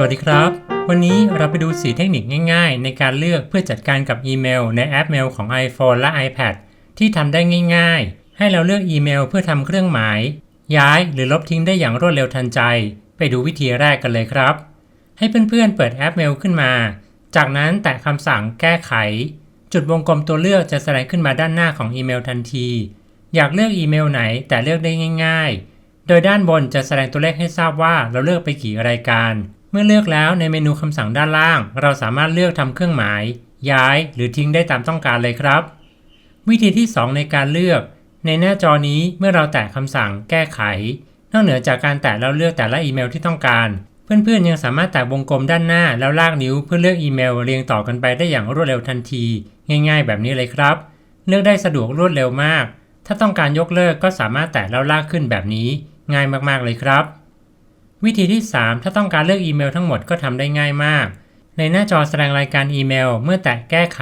สวัสดีครับ วันนี้เราไปดู 4 เทคนิคง่ายๆ ในการเลือกเพื่อจัดการกับอีเมลในแอปเมลของ iPhone และ iPad ที่ทำได้ง่ายๆ ให้เราเลือกอีเมลเพื่อทำเครื่องหมาย ย้ายหรือลบทิ้งได้อย่างรวดเร็วทันใจ ไปดูวิธีแรกกันเลยครับ ให้เพื่อนๆเปิดแอปเมลขึ้นมา จากนั้นแตะคำสั่งแก้ไข จุดวงกลมตัวเลือกจะแสดงขึ้นมาด้านหน้าของอีเมลทันที อยากเลือกอีเมลไหนแต่เลือกได้ง่าย ๆ โดยด้านบนจะแสดงตัวเลขให้ทราบว่าเราเลือกไปกี่รายการ เมื่อเลือกแล้วในเมนูคำสั่งด้านล่าง เราสามารถเลือกทำเครื่องหมาย ย้าย หรือทิ้งได้ตามต้องการเลยครับ วิธีที่ 2 ในการเลือก ในหน้าจอนี้เมื่อเราแตะคำสั่งแก้ไข นอกเหนือจากการแตะแล้วเลือกแต่ละอีเมลที่ต้องการ เพื่อนๆยังสามารถแตะวงกลมด้านหน้าแล้วลากนิ้วเพื่อเลือกอีเมลเรียงต่อกันไปได้อย่างรวดเร็วทันที ง่าย ๆ แบบนี้เลยครับ เลือกได้สะดวกรวดเร็วมาก ถ้าต้องการยกเลิกก็สามารถแตะแล้วลากขึ้นแบบนี้ ง่ายมากๆเลยครับ วิธีที่ 3 ถ้าต้องการเลือกอีเมลทั้งหมดก็ทำได้ง่ายมาก ในหน้าจอแสดงรายการอีเมล เมื่อแตะแก้ไข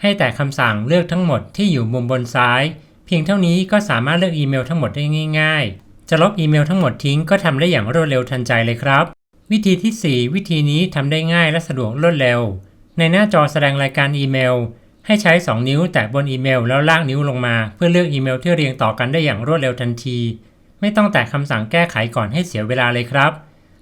ให้แตะคำสั่งเลือกทั้งหมดที่อยู่มุมบนซ้าย เพียงเท่านี้ก็สามารถเลือกอีเมลทั้งหมดได้ง่าย ๆ จะลบอีเมลทั้งหมดทิ้งก็ทำได้อย่างรวดเร็วทันใจเลยครับ วิธีที่ 4 วิธีนี้ทำได้ง่ายและสะดวกรวดเร็ว ในหน้าจอแสดงรายการอีเมล ให้ใช้ 2 นิ้วแตะบนอีเมลแล้วลากนิ้วลงมา เพื่อเลือกอีเมลที่เรียงต่อกันได้อย่างรวดเร็วทันที ไม่ต้องแตะคำสั่งแก้ไขก่อนให้เสียเวลาเลยครับ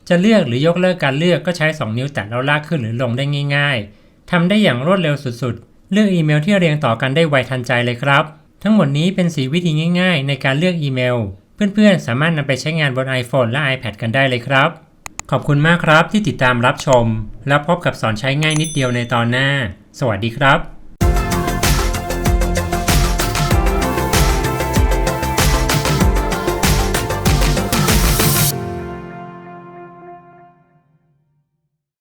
จะเลือกหรือยกเลิกการเลือกก็ใช้ 2 นิ้วแตะแล้วลากขึ้นหรือลงได้ง่ายๆทำได้อย่างรวดเร็วสุดๆ เลือกอีเมลที่เรียงต่อกันได้ไวทันใจเลยครับ ทั้งหมดนี้เป็น4วิธีง่ายๆ ในการเลือกอีเมล เพื่อนๆ สามารถนำไปใช้งานบน iPhone และ iPad กันได้เลยครับ ขอบคุณมากครับที่ติดตามรับชม แล้วพบกับสอนใช้ง่ายนิดเดียวในตอนหน้า สวัสดีครับ